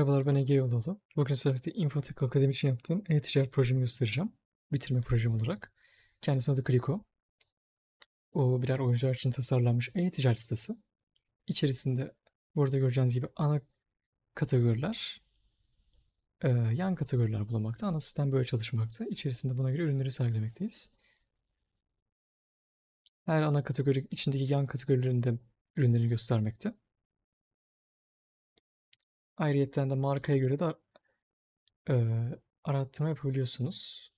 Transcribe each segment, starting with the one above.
Merhabalar ben Ege Yoloğlu. Bugün sizlerle Infotek Akademi için yaptığım e-ticaret projemi göstereceğim. Bitirme projem olarak. Kendisinin adı Kliko. O birer oyuncular için tasarlanmış e-ticaret sitesi. İçerisinde burada göreceğiniz gibi ana kategoriler, e, yan kategoriler bulunmakta. Ana sistem böyle çalışmakta. İçerisinde buna göre ürünleri sergilemekteyiz. Her ana kategori içindeki yan kategorilerinde ürünleri göstermekte. Ayrıyeten de markaya göre de eee, arattırma yapabiliyorsunuz.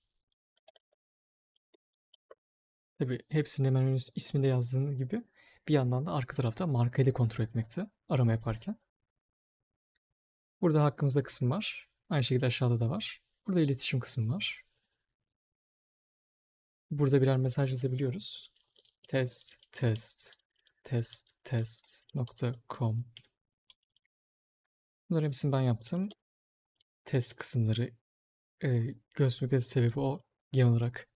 Tabii hepsinin hemen isminde yazdığın gibi bir yandan da arka tarafta markayı da kontrol etmekte arama yaparken. Burada hakkımızda kısım var. Aynı şekilde aşağıda da var. Burada iletişim kısmı var. Burada birer mesaj yazabiliyoruz. Test, test, test, test.com Bunların hepsini ben yaptım. Test kısımları e, gözükmekte sebebi o genel olarak.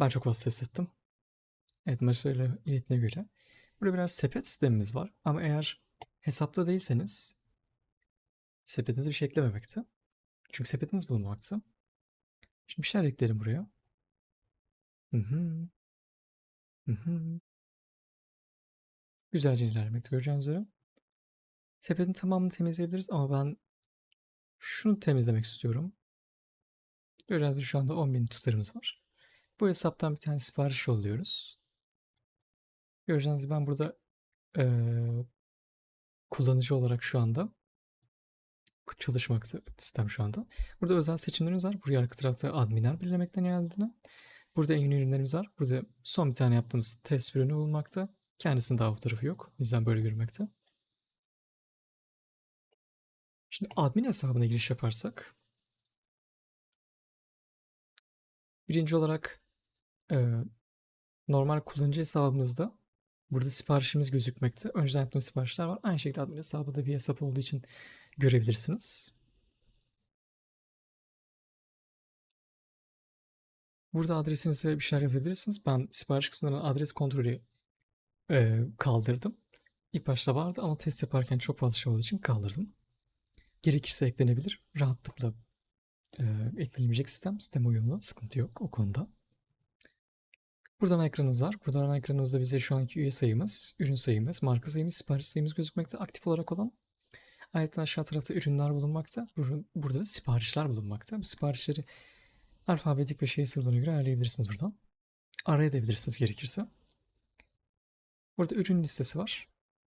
Ben çok fazla test ettim. Evet maçlarıyla iletine göre. Burada biraz sepet sistemimiz var. Ama eğer hesapta değilseniz sepetinize bir şey eklememekte. Çünkü sepetiniz bulunmakta. Şimdi bir şeyler ekleyelim buraya. Hı hı. Hı hı. Güzelce ilerlemekte göreceğiniz üzere. Sepetin tamamını temizleyebiliriz ama ben şunu temizlemek istiyorum. Gördüğünüz şu anda 10.000 tutarımız var. Bu hesaptan bir tane sipariş yolluyoruz. Göreceğiniz gibi ben burada eee, kullanıcı olarak şu anda çalışmakta sistem şu anda. Burada özel seçimlerimiz var. Buraya arka tarafta adminler belirlemekten geldiğini. Burada en yeni ürünlerimiz var. Burada son bir tane yaptığımız test ürünü bulunmakta. Kendisinin daha fotoğrafı yok. O yüzden böyle görünmekte. Şimdi admin hesabına giriş yaparsak birinci olarak e, normal kullanıcı hesabımızda burada siparişimiz gözükmekte. Önceden yaptığımız siparişler var. Aynı şekilde admin hesabı da bir hesap olduğu için görebilirsiniz. Burada adresinize bir şeyler yazabilirsiniz. Ben sipariş kısmından adres kontrolü e, kaldırdım. İlk başta vardı ama test yaparken çok fazla şey olduğu için kaldırdım. Gerekirse eklenebilir. Rahatlıkla e, eklenebilecek sistem. Sistem uyumlu. Sıkıntı yok o konuda. Buradan ekranımız var. Buradan ekranımızda bize şu anki üye sayımız, ürün sayımız, marka sayımız, sipariş sayımız gözükmekte aktif olarak olan. Ayrıca aşağı tarafta ürünler bulunmakta. Burada da siparişler bulunmakta. Bu siparişleri alfabetik ve şey sırlarına göre ayarlayabilirsiniz buradan. Arayabilirsiniz gerekirse. Burada ürün listesi var.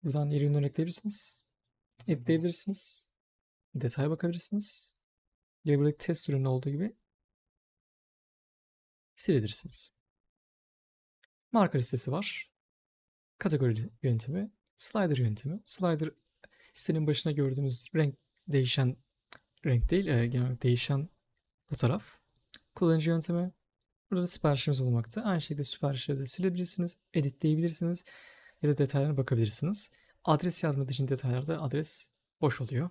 Buradan yeri ürünleri ekleyebilirsiniz. Ekleyebilirsiniz. Detaya bakabilirsiniz. Ya buradaki test ürünü olduğu gibi silebilirsiniz. Marka listesi var. Kategori yöntemi, slider yöntemi. Slider sitenin başına gördüğünüz renk değişen renk değil, e, genel değişen bu taraf. Kullanıcı yöntemi. Burada da siparişimiz olmakta. Aynı şekilde siparişleri de silebilirsiniz, editleyebilirsiniz ya da detaylarına bakabilirsiniz. Adres yazmadığı için detaylarda adres boş oluyor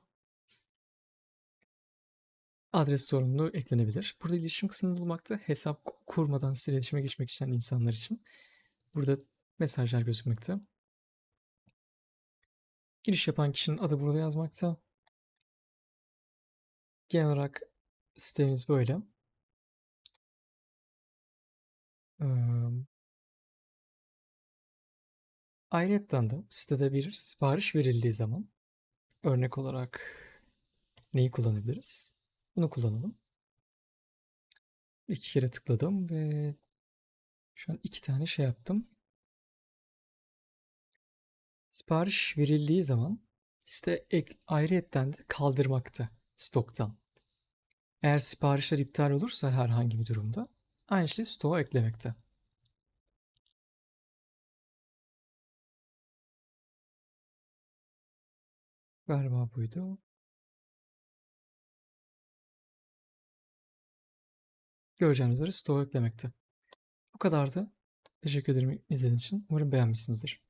adres sorumluluğu eklenebilir. Burada iletişim kısmını bulmakta hesap kurmadan size iletişime geçmek isteyen insanlar için. Burada mesajlar gözükmekte. Giriş yapan kişinin adı burada yazmakta. Genel olarak sitemiz böyle. Ee, ayrıca da sitede bir sipariş verildiği zaman örnek olarak neyi kullanabiliriz? Bunu kullanalım. İki kere tıkladım ve şu an iki tane şey yaptım. Sipariş verildiği zaman site ek, ayrıyetten de kaldırmakta stoktan. Eğer siparişler iptal olursa herhangi bir durumda aynı şeyi stoğa eklemekte. Galiba buydu. göreceğiniz üzere stoğu eklemekte. Bu kadardı. Teşekkür ederim izlediğiniz için. Umarım beğenmişsinizdir.